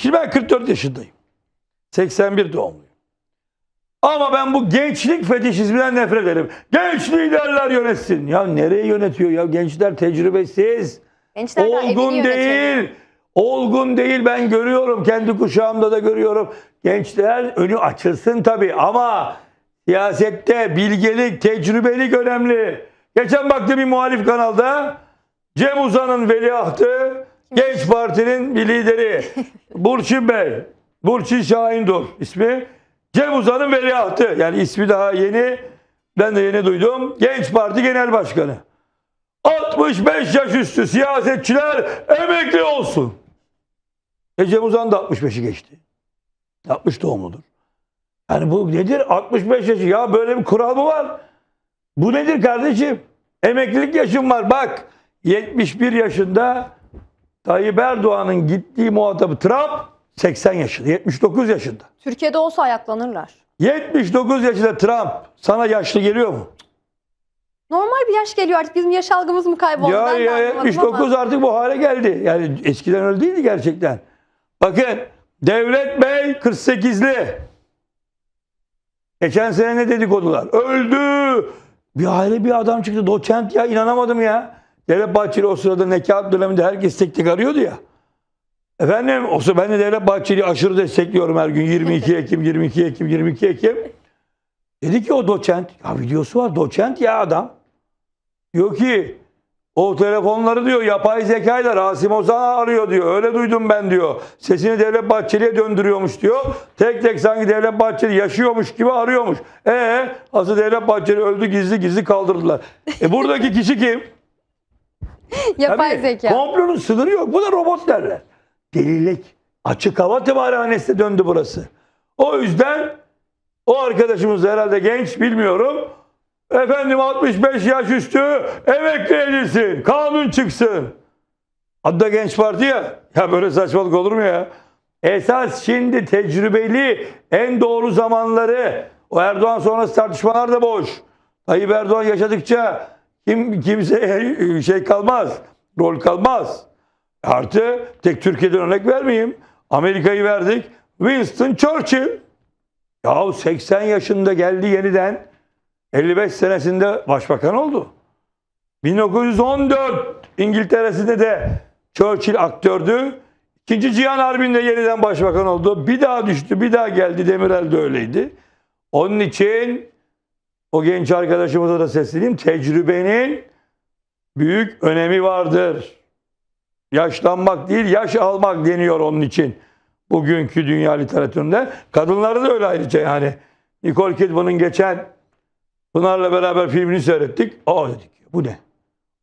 Şimdi ben 44 yaşındayım. 81 doğumluyum. Ama ben bu gençlik fetişizminden nefret ederim. Genç liderler yönetsin. Ya nereye yönetiyor ya? Gençler tecrübesiz. Gençler Olgun değil. Olgun değil ben görüyorum. Kendi kuşağımda da görüyorum. Gençler önü açılsın tabii ama siyasette bilgelik, tecrübelik önemli. Geçen baktım bir muhalif kanalda Cem Uzan'ın veliahtı Genç Parti'nin bir lideri Burçin Bey. Burçin Şahindur ismi. Cem Uzan'ın veliahtı. Yani ismi daha yeni. Ben de yeni duydum. Genç Parti Genel Başkanı. 65 yaş üstü siyasetçiler emekli olsun. E Cem Uzan da 65'i geçti. 60 doğumludur. Yani bu nedir? 65 yaşı. Ya böyle bir kural mı var? Bu nedir kardeşim? Emeklilik yaşım var. Bak 71 yaşında Tayyip Erdoğan'ın gittiği muhatabı Trump 80 yaşında. 79 yaşında. Türkiye'de olsa ayaklanırlar. 79 yaşında Trump sana yaşlı geliyor mu? Normal bir yaş geliyor artık. Bizim yaş algımız mı kayboldu? Ya, ya anlamadım 79 ama. artık bu hale geldi. Yani eskiden öyle değildi gerçekten. Bakın Devlet Bey 48'li. Geçen sene ne dedikodular? Öldü. Bir aile bir adam çıktı. Doçent ya inanamadım ya. Devlet Bahçeli o sırada nekat döneminde herkes tek tek arıyordu ya. Efendim o sırada ben de Devlet Bahçeli'yi aşırı destekliyorum her gün. 22 Ekim, 22 Ekim, 22 Ekim. Dedi ki o doçent, ya videosu var doçent ya adam. Diyor ki o telefonları diyor yapay zekayla Rasim Ozan arıyor diyor. Öyle duydum ben diyor. Sesini Devlet Bahçeli'ye döndürüyormuş diyor. Tek tek sanki Devlet Bahçeli yaşıyormuş gibi arıyormuş. E asıl Devlet Bahçeli öldü gizli gizli kaldırdılar. E buradaki kişi kim? Yapay Tabii, zeka. Komplonun sınırı yok. Bu da robot derler. Delilik. Açık hava tımarhanesine döndü burası. O yüzden o arkadaşımız da herhalde genç bilmiyorum. Efendim 65 yaş üstü emekli edilsin. Kanun çıksın. Adı da Genç Parti ya. Ya böyle saçmalık olur mu ya? Esas şimdi tecrübeli en doğru zamanları o Erdoğan sonrası tartışmalar da boş. Tayyip Erdoğan yaşadıkça kim kimseye şey kalmaz. Rol kalmaz. Artı tek Türkiye'den örnek vermeyeyim. Amerika'yı verdik. Winston Churchill. Yahu 80 yaşında geldi yeniden 55 senesinde başbakan oldu. 1914 İngiltere'sinde de Churchill aktördü. İkinci Cihan Harbi'nde yeniden başbakan oldu. Bir daha düştü, bir daha geldi. Demirel de öyleydi. Onun için o genç arkadaşımıza da sesleneyim. Tecrübenin büyük önemi vardır. Yaşlanmak değil, yaş almak deniyor onun için. Bugünkü dünya literatüründe. Kadınları da öyle ayrıca yani. Nicole Kidman'ın geçen Pınar'la beraber filmini seyrettik. Aa dedik bu ne?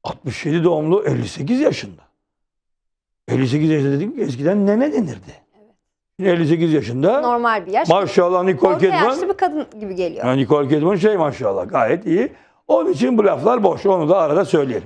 67 doğumlu 58 yaşında. 58 yaşında dedik ki eskiden nene denirdi. Şimdi 58 yaşında. Normal bir yaş. Maşallah Nicole Orta Kidman. yaşlı bir kadın gibi geliyor. Yani Nicole Kidman şey maşallah gayet iyi. Onun için bu laflar boş. Onu da arada söyleyelim.